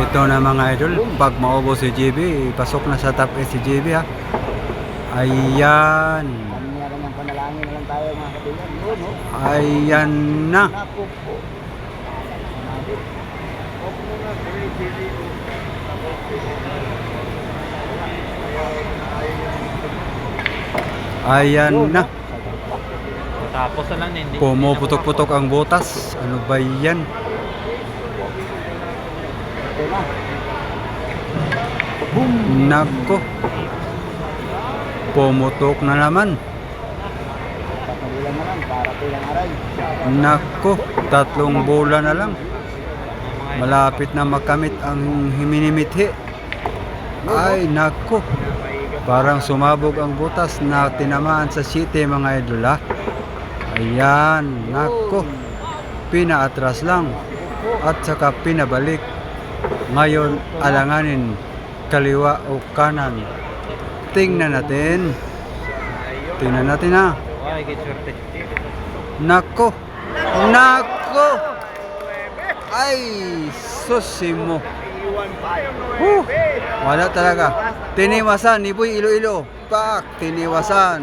Ito na mga idol, pag maubos si JB, pasok na sa top 8 si JB ha. Ayan. Ayan na. Ayan na. Tapos na lang hindi. Pumuputok-putok ang butas. Ano ba yan? Nako. Pumutok na naman. Nako. Tatlong bola na lang. Malapit na makamit ang himinimithi. Ay, nako. Parang sumabog ang butas na tinamaan sa city mga idol ha. Ayan, nako. Pinaatras lang at saka pinabalik. Ngayon, alanganin kaliwa o kanan. Tingnan natin. Tingnan natin ha. Nako. Nako. Ay, susimo. Huh, wala talaga. Tiniwasan ni Boy Iloilo. Pak, tiniwasan.